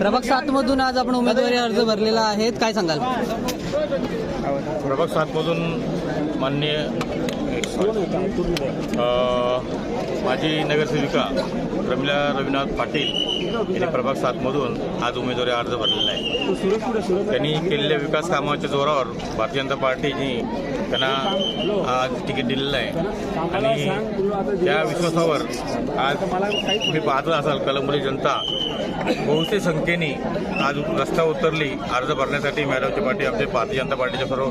प्रभाग सात मधून आज आपण उमेदवारी अर्ज भरलेला आहे काय सांगाल? प्रभाग सातमधून माननीय माजी नगरसेविका रमिला रविनाथ पाटील यांनी प्रभाग सातमधून आज उमेदवारी अर्ज भरलेला आहे. त्यांनी केलेल्या विकास कामाच्या जोरावर भारतीय जनता पार्टीने त्यांना आज तिकीट दिलेलं आहे. आणि त्या विश्वासावर आज तुम्ही पाहतच असाल कलंबरी जनता बहुतेक संख्येने आज रस्ता उतरली अर्ज भरण्यासाठी मॅडमची पार्टी आमचे भारतीय जनता पार्टीचे सर्व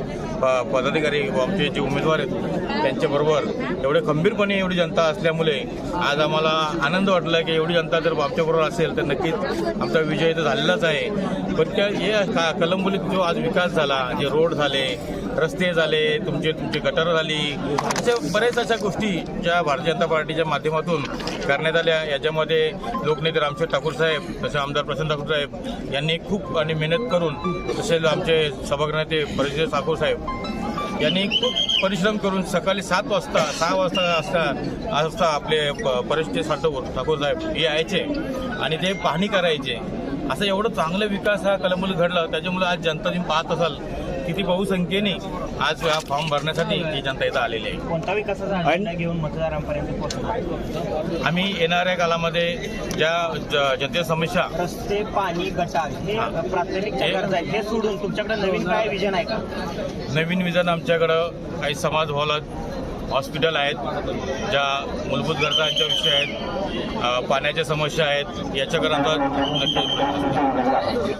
पदाधिकारी व आमचे जे उमेदवार आहेत त्यांच्याबरोबर बरोबर. एवढे खंबीरपणे एवढी जनता असल्यामुळे आज आम्हाला आनंद वाटला की एवढी जनता जर आमच्याबरोबर असेल तर नक्कीच आमचा विजय तर झालेलाच आहे. पण त्या हे का कलंबोलीत जो आज विकास झाला जे रोड झाले रस्ते झाले तुमचे तुमची गटर झाली अशा बऱ्याच अशा गोष्टी ज्या भारतीय जनता पार्टीच्या माध्यमातून करण्यात आल्या. याच्यामध्ये लोकनेते रामशेठ ठाकूर साहेब तसे आमदार प्रशांत ठाकूर साहेब यांनी खूप आणि मेहनत करून तसेच आमचे सभागृह नेते परिषद ठाकूर साहेब यांनी खूप परिश्रम करून सकाळी सात वाजता सहा वाजता असता असता आपले प- परिषदे ठाकूर साहेब हे यायचे आणि ते पाहणी करायचे. असं एवढं चांगलं विकास हा कलंबोली घडला. त्याच्यामुळे आज जनता तुम्ही पाहत असाल किती बहुसंख्येने आज हा फॉर्म भरण्यासाठी ही जनता इथं आलेली आहे. कोणता विकासाचा अजेंडा घेऊन मतदारांपर्यंत पोहोचणार आम्ही येणाऱ्या कालामध्ये ज्या ज- जनतेच्या समस्या रस्ते पाणी गटार हे. प्राथमिक ज्या हे- गरजा आहेत. हे सोडून तुमच्याकडे नवीन काय विजन आहे का? नवीन विजन आमच्याकडं काही समाज हॉल हॉस्पिटल आहेत ज्या मूलभूत गरजांच्या विषय आहेत अ, पाण्याच्या समस्या आहेत याच्याकडे आमचा नक्की